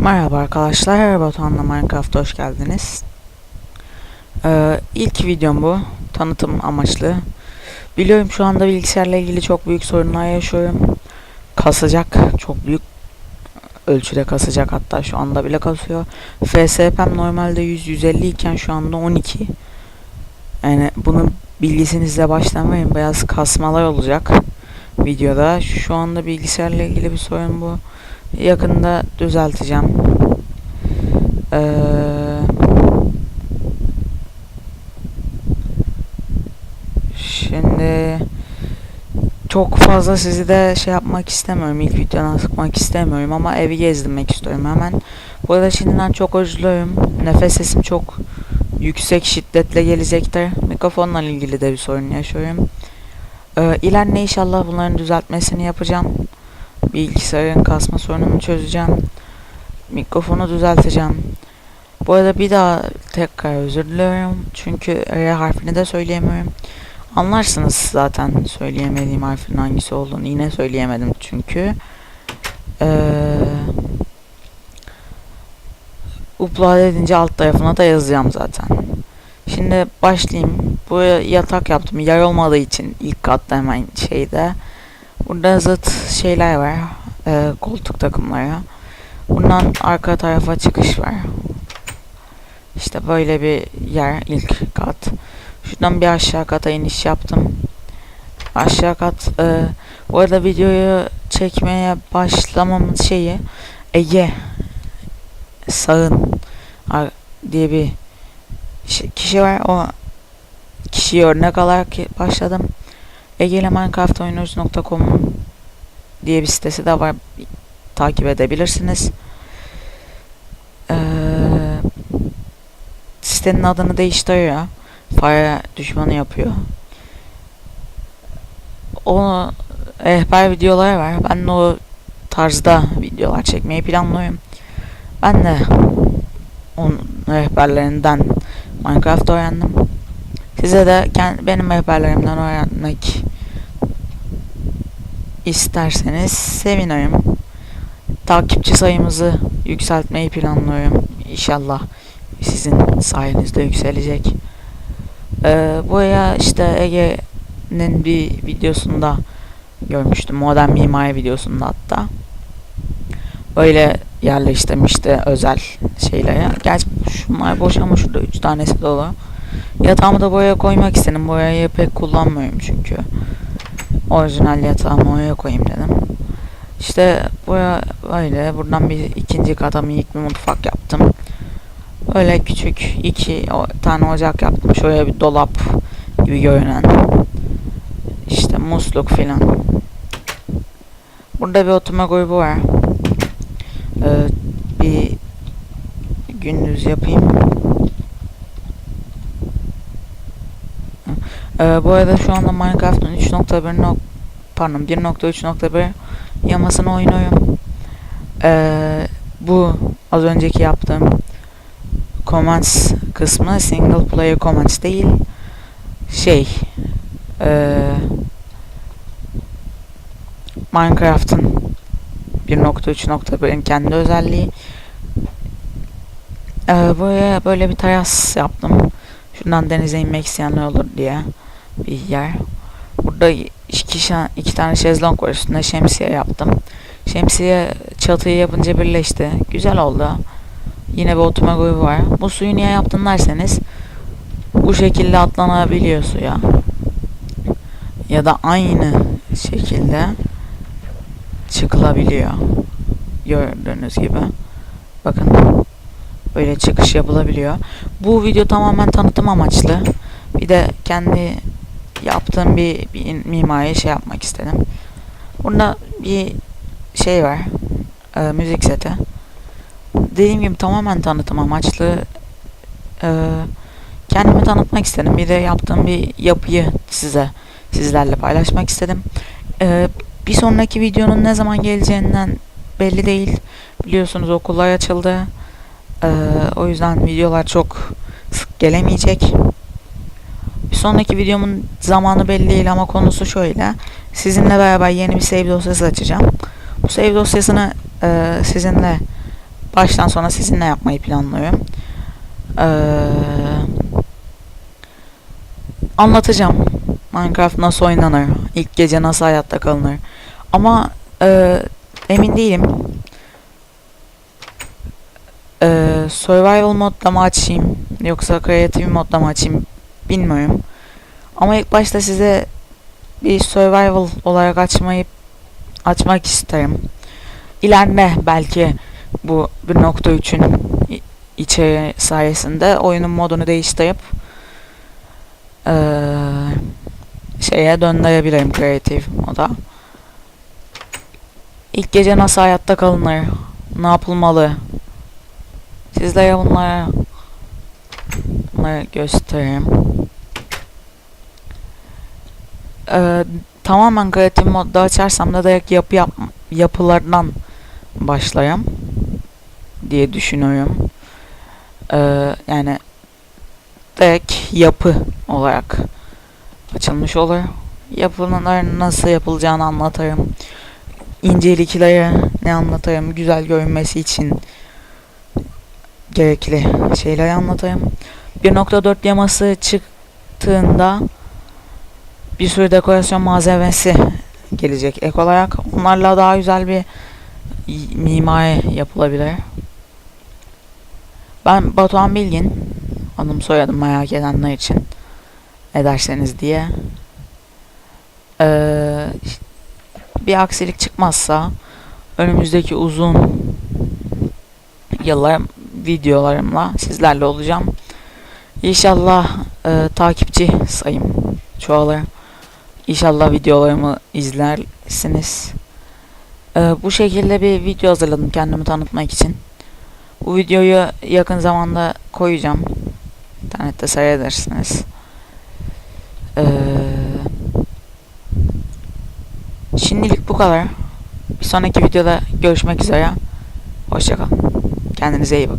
Merhaba arkadaşlar, Batuhan'la Minecraft'a hoş geldiniz. Ee, ilk videom bu, tanıtım amaçlı. Biliyorum şu anda bilgisayarla ilgili çok büyük sorunlar yaşıyorum. Kasacak, çok büyük ölçüde kasacak hatta şu anda bile kasıyor. FSP'm normalde 100-150 iken şu anda 12. Yani bunun bilgisinizle verin, biraz kasmalar olacak videoda. Şu anda bilgisayarla ilgili bir sorun bu. Yakında düzelteceğim. Ee, şimdi çok fazla sizi de şey yapmak istemiyorum. İlk videodan sıkmak istemiyorum ama evi gezdirmek istiyorum hemen. Bu arada şimdiden çok dilerim. Nefes sesim çok yüksek şiddetle gelecektir. Mikrofonla ilgili de bir sorun yaşıyorum. Ee, ileride inşallah bunların düzeltmesini yapacağım. Bilgisayarın kasma sorununu çözeceğim. Mikrofonu düzelteceğim. Bu arada bir daha tekrar özür diliyorum. Çünkü R harfini de söyleyemiyorum. Anlarsınız zaten söyleyemediğim harfin hangisi olduğunu. Yine söyleyemedim çünkü. Ee, upload edince alt tarafına da yazacağım zaten. Şimdi başlayayım. Buraya yatak yaptım. Yer olmadığı için ilk katta hemen şeyde. Burada zıt şeyler var. Ee, koltuk takımları. Bundan arka tarafa çıkış var. İşte böyle bir yer ilk kat. Şuradan bir aşağı kata iniş yaptım. Aşağı kat e, bu arada videoyu çekmeye başlamamın şeyi Ege Sağın diye bir şi- kişi var. O kişiyi örnek alarak başladım. Ege'yle Minecraft oynuyoruz.com diye bir sitesi de var. Takip edebilirsiniz. Ee, sitenin adını değiştiriyor. Fire düşmanı yapıyor. O rehber videoları var. Ben de o tarzda videolar çekmeyi planlıyorum. Ben de onun rehberlerinden Minecraft öğrendim. Size de kend, benim rehberlerimden öğrenmek isterseniz sevinirim. Takipçi sayımızı yükseltmeyi planlıyorum. İnşallah sizin sayenizde yükselecek. Ee, buraya işte Ege'nin bir videosunda görmüştüm. Modern mimari videosunda hatta. Böyle yerleştirmişti özel şeylere. Gerçi şunlar boş ama şurada 3 tanesi dolu. Yatağımı da buraya koymak istedim. Burayı pek kullanmıyorum çünkü. Orijinal yatağımı oraya koyayım dedim. İşte buraya böyle buradan bir ikinci kata minik bir mutfak yaptım. Öyle küçük iki tane ocak yaptım. Şöyle bir dolap gibi görünen. İşte musluk filan. Burada bir oturma grubu var. Ee, bir gündüz yapayım. Ee, bu arada şu anda Minecraft'ın 3.1 nok pardon 1.3.1 yamasını oynuyorum. Ee, bu az önceki yaptığım commands kısmı single player commands değil. Şey ee, Minecraft'ın 1.3.1'in kendi özelliği. Ee, buraya böyle bir teras yaptım. Şundan denize inmek isteyenler olur diye bir yer burada iki, iki tane şezlong var üstünde şemsiye yaptım şemsiye çatıyı yapınca birleşti güzel oldu Yine bir oturma grubu var. Bu suyu niye yaptın derseniz bu şekilde atlanabiliyor suya. Ya da aynı şekilde çıkılabiliyor. Gördüğünüz gibi. Bakın. Böyle çıkış yapılabiliyor. Bu video tamamen tanıtım amaçlı. Bir de kendi yaptığım bir, bir mimari şey yapmak istedim. Burada bir şey var. E, müzik seti dediğim gibi tamamen tanıtım amaçlı e, kendimi tanıtmak istedim. Bir de yaptığım bir yapıyı size sizlerle paylaşmak istedim. E, bir sonraki videonun ne zaman geleceğinden belli değil. Biliyorsunuz okullar açıldı. E, o yüzden videolar çok sık gelemeyecek. Sonraki videomun zamanı belli değil ama konusu şöyle. Sizinle beraber yeni bir save dosyası açacağım. Bu save dosyasını e, sizinle baştan sona sizinle yapmayı planlıyorum. Ee, anlatacağım. Minecraft nasıl oynanır, ilk gece nasıl hayatta kalınır. Ama e, emin değilim. E, survival modda mı açayım yoksa creative modda mı açayım bilmiyorum. Ama ilk başta size bir survival olarak açmayı açmak isterim. İleride belki bu 1.3'ün i- içeriği sayesinde oyunun modunu değiştirip eee, şeye döndürebilirim creative moda. İlk gece nasıl hayatta kalınır? Ne yapılmalı? Sizlere bunları bunları göstereyim. Eee, tamamen kreatif modda açarsam da direkt yapı yap yapılardan başlayayım diye düşünüyorum. Eee, yani direkt yapı olarak açılmış olur. Yapıların nasıl yapılacağını anlatırım. İncelikleri ne anlatayım güzel görünmesi için gerekli şeyleri anlatayım. 1.4 yaması çıktığında bir sürü dekorasyon malzemesi gelecek ek olarak. Onlarla daha güzel bir mimari yapılabilir. Ben Batuhan Bilgin. Adım soyadım merak edenler için ederseniz diye. Ee, bir aksilik çıkmazsa önümüzdeki uzun yıllar videolarımla sizlerle olacağım. İnşallah e, takipçi sayım çoğalır. İnşallah videolarımı izlersiniz. E, bu şekilde bir video hazırladım kendimi tanıtmak için. Bu videoyu yakın zamanda koyacağım. İnternette seyredersiniz. Ee, şimdilik bu kadar. Bir sonraki videoda görüşmek üzere. Hoşçakalın. Kendinize iyi bakın.